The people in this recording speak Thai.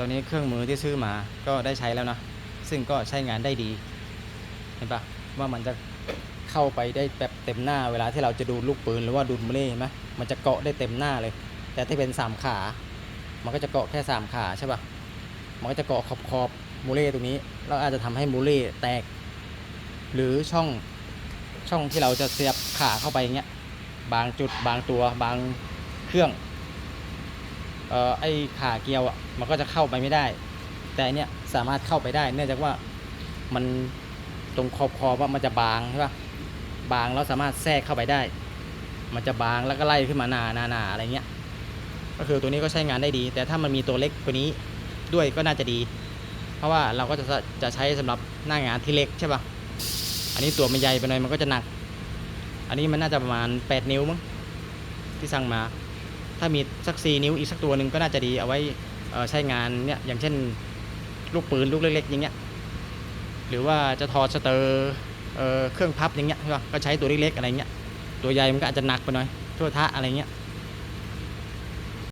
ตอนนี้เครื่องมือที่ซื้อมาก็ได้ใช้แล้วนะ ซึ่งก็ใช้งานได้ดี เห็นปะว่ามันจะเข้าไปได้แบบเต็มหน้าเวลาที่เราจะดูลูกปืนหรือว่าดูมูเล่เห็นไหมมันจะเกาะได้เต็มหน้าเลย แต่ถ้าเป็นสามขา มันก็จะเกาะแค่สามขาใช่ปะมันก็จะเกาะขอบขอบมูเล่ตรงนี้แล้วอาจจะทำให้มูเล่แตก หรือช่องช่องที่เราจะเสียบขาเข้าไปอย่างเงี้ยบางจุดบางตัวบางเครื่อง เอ่อไอ้ขาเกียวอะมันก็จะเข้าไปไม่ได้ แต่อันเนี้ยสามารถเข้าไปได้ เนื่องจากว่ามันตรงขอบคอว่ามันจะบางใช่ปะบางแล้วสามารถแทรกเข้าไปได้ มันจะบางแล้วก็ไล่ขึ้นมาหนาหนาหนาอะไรเงี้ย ก็คือตัวนี้ก็ใช้งานได้ดี แต่ถ้ามันมีตัวเล็กกว่านี้ด้วยก็น่าจะดี เพราะว่าเราก็จะจะใช้สำหรับหน้างานที่เล็กใช่ปะอันนี้ตัวมันใหญ่ไปหน่อยมันก็จะหนัก อันนี้มันน่าจะประมาณ 8 นิ้วมั้งที่สั่งมา ถ้ามีสักสีนิ้วอีกสักตัวหนึ่งก็น่าจะดีเอาไว้ใช้งานเนี่ยอย่างเช่นลูกปืนลูกเล็กๆอย่างเงี้ยหรือว่าจะถอดสเตอร์เครื่องพับอย่างเงี้ยใช่ปะก็ใช้ตัวเล็กๆอะไรเงี้ยตัวใหญ่มันก็อาจจะหนักไปหน่อยทั่วทะอะไรเงี้ย